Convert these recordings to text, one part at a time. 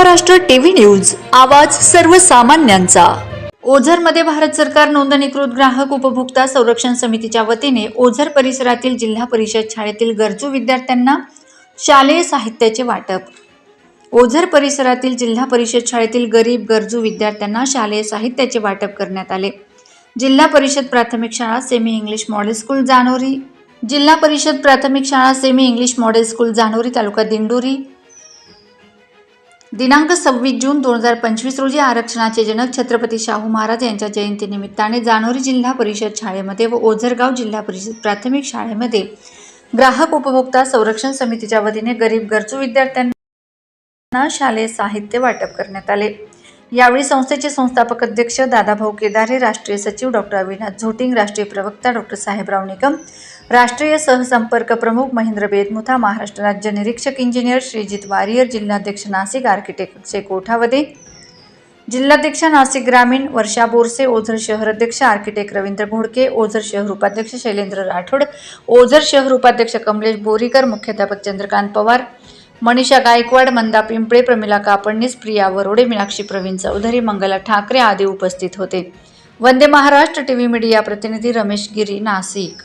Maharashtra TV news आवाज सर्वसामान्यांचा. ओझरमध्ये भारत सरकार नोंदणीकृत ग्राहक उपभोक्ता संरक्षण समितीच्या वतीने ओझर परिसरातील जिल्हा परिषद शाळेतील गरजू विद्यार्थ्यांना शालेय साहित्याचे वाटप. ओझर परिसरातील जिल्हा परिषद शाळेतील गरीब गरजू विद्यार्थ्यांना शालेय साहित्याचे वाटप करण्यात आले. जिल्हा परिषद प्राथमिक शाळा semi English model school Janori. जिल्हा परिषद प्राथमिक शाळा semi English model school Janori taluka Dindori. दिनांक सव्वीस जून दोन हजार पंचवीस रोजी आरक्षणाचे जनक छत्रपती शाहू महाराज यांच्या जयंतीनिमित्ताने जानोरी जिल्हा परिषद शाळेमध्ये व ओझरगाव जिल्हा परिषद प्राथमिक शाळेमध्ये ग्राहक उपभोक्ता संरक्षण समितीच्या वतीने गरीब गरजू विद्यार्थ्यांना शालेय साहित्य वाटप करण्यात आले. यावेळी संस्थेचे संस्थापक अध्यक्ष दादाभाऊ केदारे राष्ट्रीय सचिव डॉक्टर अविनाश झोटिंग राष्ट्रीय प्रवक्ता डॉक्टर साहेबराव निकम राष्ट्रीय सहसंपर्क प्रमुख महेंद्र बेदमुथा महाराष्ट्र राज्य निरीक्षक इंजिनियर श्रीजित वारियर जिल्हाध्यक्ष नाशिक आर्किटेक्ट अक्षय कोठावदे जिल्हाध्यक्ष नाशिक ग्रामीण वर्षा बोरसे ओझर शहर अध्यक्ष आर्किटेक्ट रवींद्र घोडके ओझर शहर उपाध्यक्ष शैलेंद्र राठोड ओझर शहर उपाध्यक्ष कमलेश बोरीकर मुख्याध्यापक चंद्रकांत पवार मनीषा गायकवाड मंदा पिंपळे प्रमिला कापडणीस प्रिया वरोडे मीनाक्षी प्रवीण चौधरी मंगला ठाकरे आदी उपस्थित होते. Vande Maharashtra T V media प्रतिनिधी Ramesh Giri Nashik.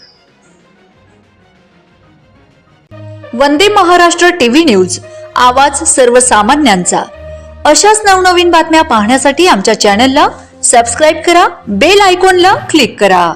Vande Maharashtra T V news आवाज सर्वसामान्यांचा. अशाच नवनवीन बातम्या पाहण्यासाठी आमच्या चॅनलला सबस्क्राईब करा बेल आयकॉनला क्लिक करा.